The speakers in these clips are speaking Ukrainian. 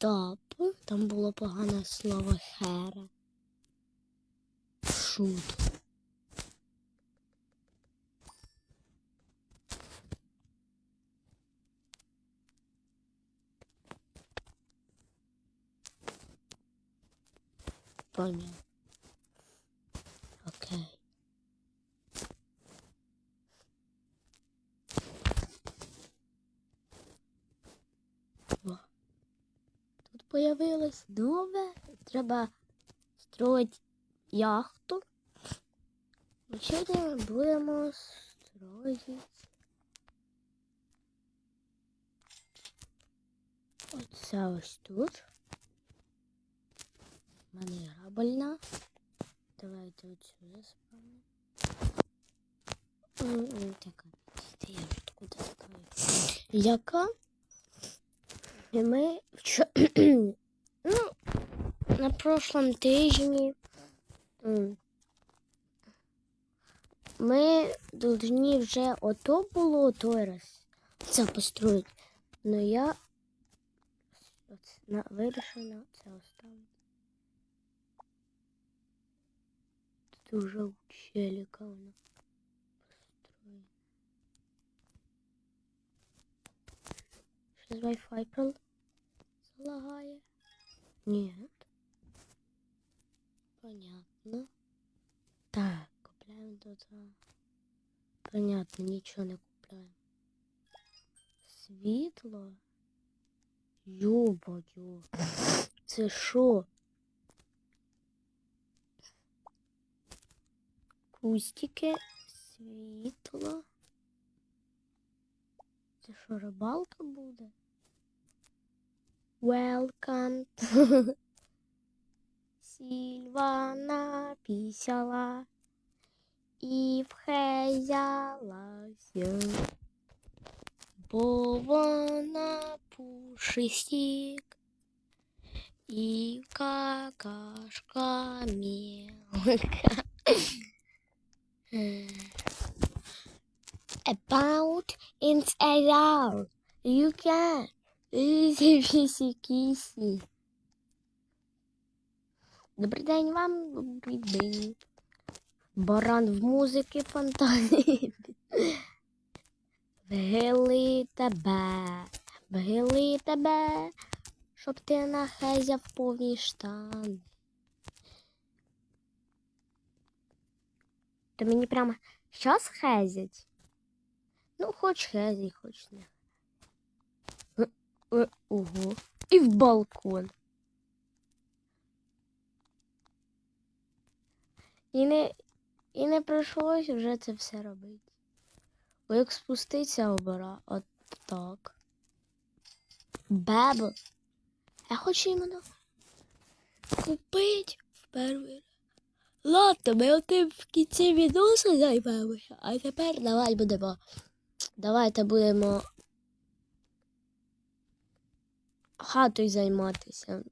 Стоп. Там було погане слово хера. Шут. Понял. Окей. О. Тут появилось нове. Треба строить яхту. Сьогодні будемо строить. Оце ось тут. У мене гра больна. Давайте от сюди спавнимо. М, м, Така. Я откуда знаю. Яка? Ми вчора... ну, на прошлом тижні ми должні вже ото було той раз це построїти. Но я оце на, вирішив на це оставити. Тут уже у челика воно построєно. Щось Wi-Fi прол залагає? Нет. Понятно. Так, купляємо тут. Понятно, нічого не купляємо. Світло. Йо-моє. Це що? Кустики, світло. Це що, рибалка буде? Welcome. Сільва напісяла і вхезялася, бо вона пушистік і какашка мелка. About inside out. You can. Easy. Добрий день вам, добрий день. Баран в музики фантазії. Вгили тебе, вгили тебе, щоб ти нахезяв повні штани. То мені прямо щас хезять. Ну, хоч хезій, хоч не. Е, е, Ого. І в балкон. І не, і не прийшлось вже це все робити. Бо як спуститься обира, от так. Бебо. Я хочу іменно купити в перший. Ладно, ми отим в кінці відосу займемося, а тепер давай будемо. Давайте будемо хатою займатися.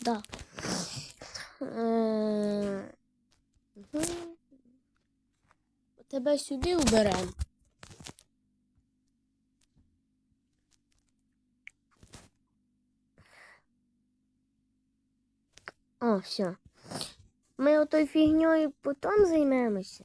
Да. Тебе сюди уберемо. О, все. Ми отою фігньою потім займемося.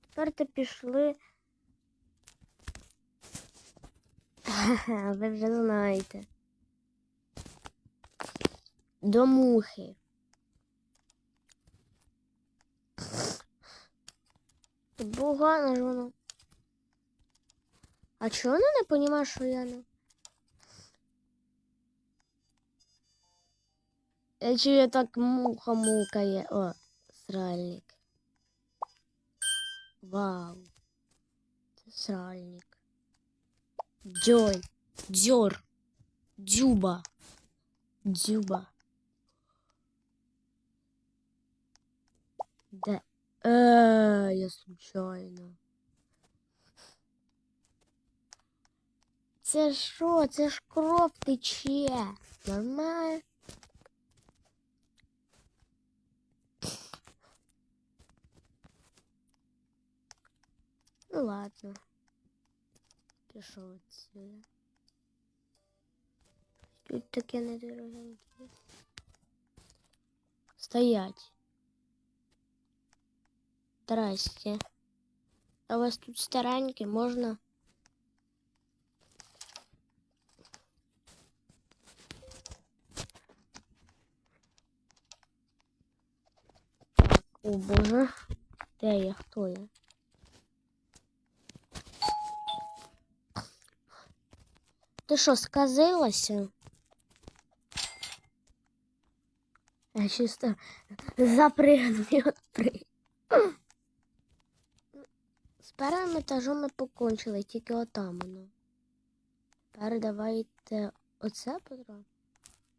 Тепер ти пішли. Ви вже знаєте. До мухи. Погано ж воно. А чого вона не розуміє, що я не? Я чую так муха мукає. О, сральник. Вау. Це сральник. Джой. Дзьор. Дзюба. Дзюба. Де? Е, я случайно. Це що? Це ж кров тече. Нормально. Ну ладно. Пішов отсюда. Тут таке недорогеньке. Стоять. Здрасте. А у вас тут стареньке, можна? Так, о боже. Де я? Хто я? Ти що, сказилася? Я чисто запригну і отприг. З першим етажом ми покончили, тільки отам воно. Тепер давайте оце потро...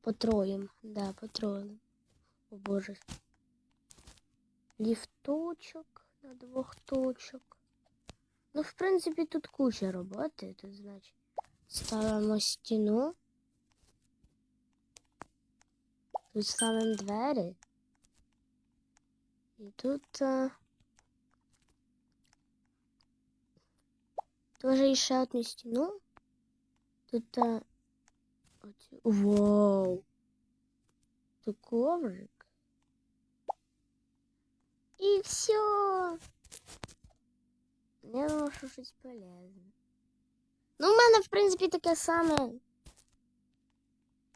потроїм. Да, потроїм. О боже. Ліфточок на двох точок. Ну, в принципі, тут куча роботи, тут, значить, ставимо стіну. Тут ставимо двері. І тут. А... Тоже ще одну стіну. Тут. А... оцю- Вау! Тут коврик. І все. Я думав, що щось полезне. Ну, в мене, в принципі, таке саме.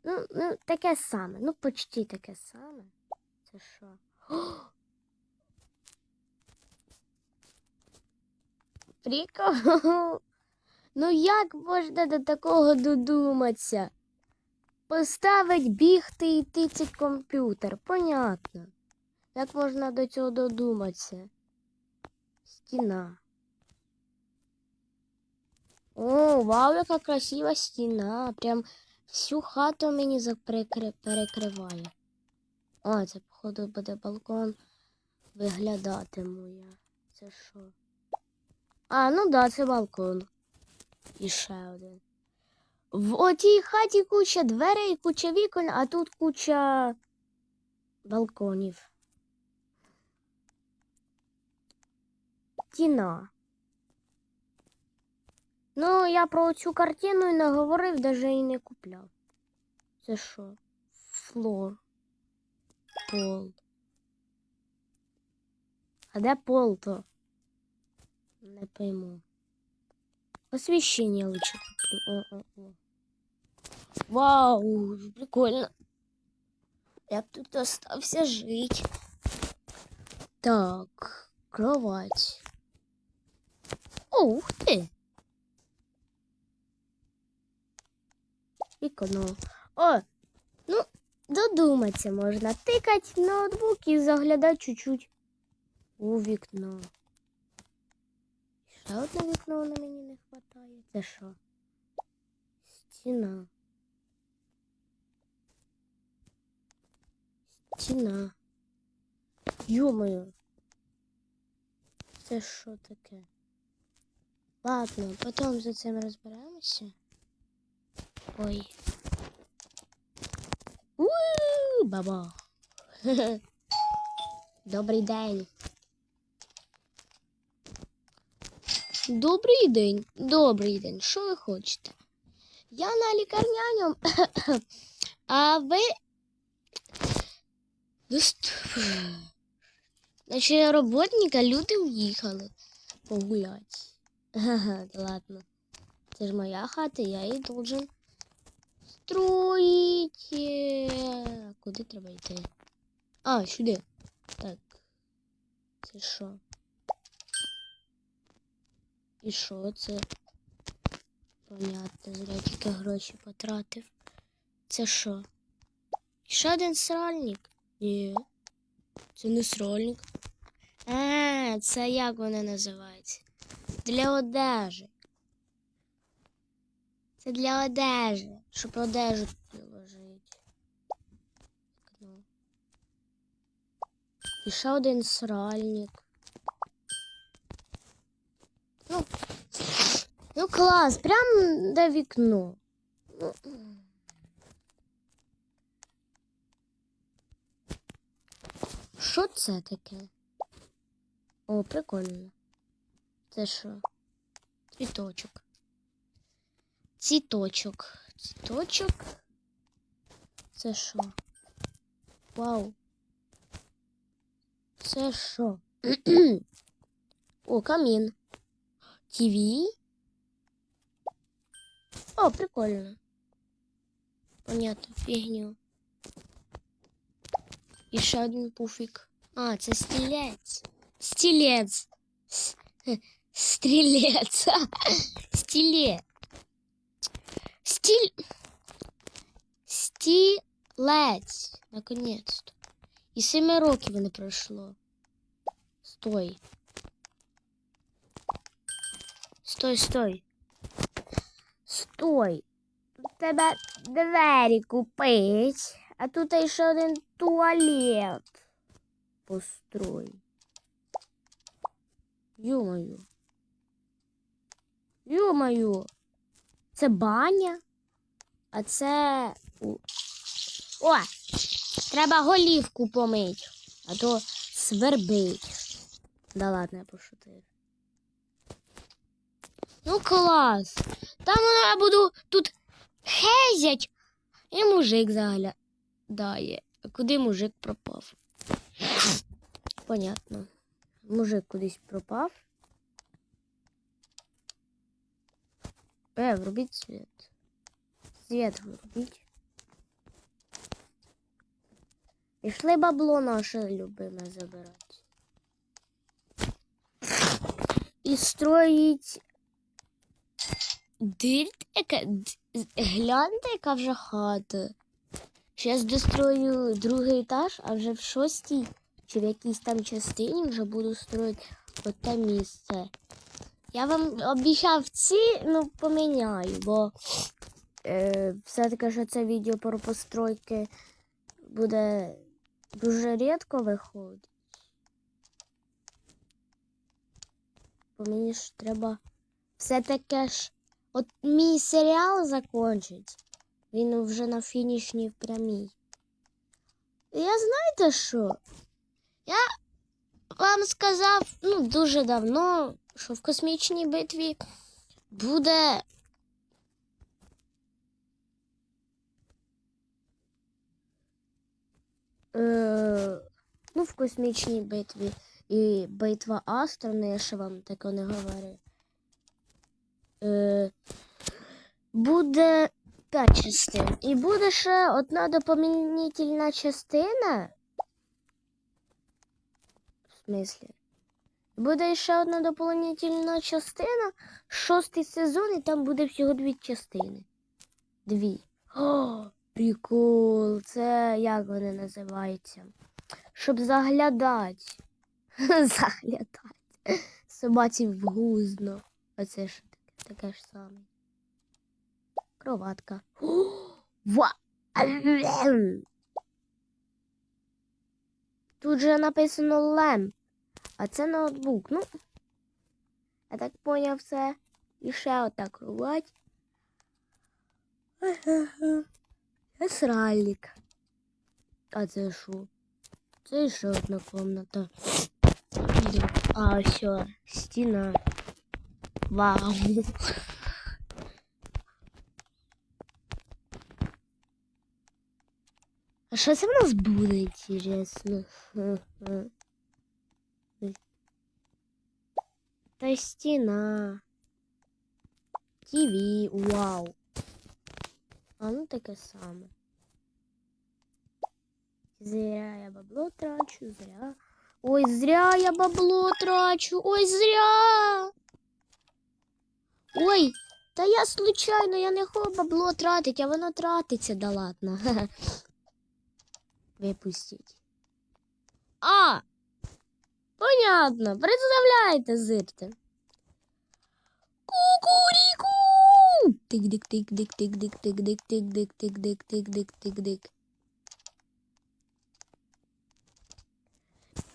Ну, ну, таке саме. Ну, почти таке саме. Це що? Прикол. Ну як можна до такого додуматися? Поставить бігти і цей комп'ютер. Понятно. Як можна до цього додуматися? Стіна. О, вау, яка красива стіна. Прям всю хату мені заприкри- перекриває. О, це, походу, буде балкон виглядатиму я. Це що? А, ну да, це балкон. І ще один. В отій хаті куча дверей, куча вікон, а тут куча балконів. Стіна. Ну, я про цю картину і не говорив, даже і не купляв. Це що? Флор. Пол. А де пол то? Не пойму. Освещение лучше куплю. О, о, о. Вау, прикольно. Я б тут остався жить. Так, кровать. О, ух ти. Вікно. О, ну, додуматися можна. Тикать ноутбук і заглядати чуть-чуть у вікно. Ще одне вікно на мені не вистачає. Це що? Стіна. Стіна. Йомою. Це що таке? Ладно, потім за цим розберемося. Ой. у баба. Добрий день. Добрий день, добрий день. Що ви хочете? Я на лікарняному, а ви. Дост... Значить, роботника люди уїхали погуляти. Ага, ладно. Це ж моя хата, я її должен строїть. Куди треба йти? А, сюди. Так. Це що? І що це? Понятно, зря тільки гроші потратив. Це що? Ще один сральник? Ні. Це не сральник. А, це як вони називаються? Для одежі. Це для одежі. Щоб одежу туди ложити. Ну. І ще один сральник. Ну, ну клас, прям до вікно. Ну, Що це таке? О, прикольно. Це що? Цвіточок. Цвіточок. Цвіточок. Це що? Вау. Це що? О, камін. ТВ. О, прикольно. Понятно, фігню. І ще один пуфік. А, це стілець. Стілець. С- хе, Стрілець. Стіле. Стіль. Стілець. Наконець-то. І семи років не пройшло. Стой. Стой, стой. Стой. Тебе двері купить, а тут ще один туалет. Построй. Ё-моё. Ё-моё. Це баня? А це. О! Треба голівку помить, а то свербить. Да ладно, я пошутив. Ну клас. Там я буду тут хезять. І мужик заглядає. Куди мужик пропав? Понятно. Мужик кудись пропав. Е, врубіть світ. Світ врубіть. Пішли бабло наше любиме забирати. І строїть. Дивіться, яка гляньте, яка вже хата. Зараз дострою другий етаж, а вже в шостій чи в якійсь там частині вже буду строїти оте місце. Я вам обіцяв ці, ну, поміняю, бо е, все-таки що це відео про постройки буде дуже рідко виходить. Бо мені ж треба все таке ж. От мій серіал закончить. Він вже на фінішній прямій. Я знаєте що? Я вам сказав ну, дуже давно, що в космічній битві буде. Е, ну, в космічній битві і битва Астрона, я ще вам таке не говорю. Е, буде п'ять частин. І буде ще одна доповнительна частина. В смислі? Буде ще одна доповнительна частина, шостий сезон, і там буде всього дві частини. Дві. О, прикол. Це як вони називаються? Щоб заглядати. заглядати. Собаці в гузно. Оце ж таке, таке ж саме. Кроватка. Ва! Тут же написано лем, а це ноутбук. Ну, я так поняв це. І ще ота кровать. Це сральник. А це що? Це ще одна комната. А, все, стіна. Вау. А що це в нас буде, інтересно? Та стіна. ТВ, вау. А ну таке саме. Зря я бабло трачу, зря. Ой, зря я бабло трачу. Ой, зря. Ой, та я случайно, я не хочу бабло тратить, а воно тратиться, да ладно. Випустіть. А! Понятно. Представляєте, зирте. Кукуріку! Тик-дик-тик-дик-тик-дик-тик-дик-тик-дик-тик-дик-тик-дик.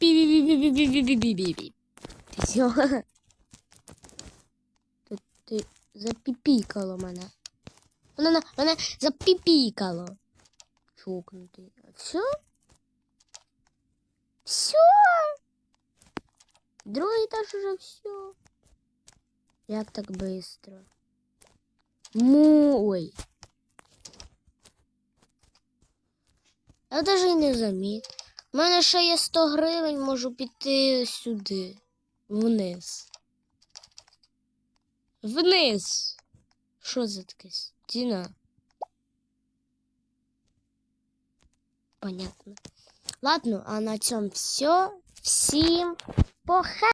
Пі-пі-пі-пі-пі-пі-пі-пі-пі. Ти сьо? Ти, запіпікало мене. Мене, мене запіпікало. Чокнутий. Все? Все? Другий этаж уже все. Як так быстро? Му. Я навіть і не замітив. У мене ще є 100 гривень, можу піти сюди. Вниз. Вниз. Що це таке? Стіна? Понятно. Ладно, а на цьому все. Всім пока.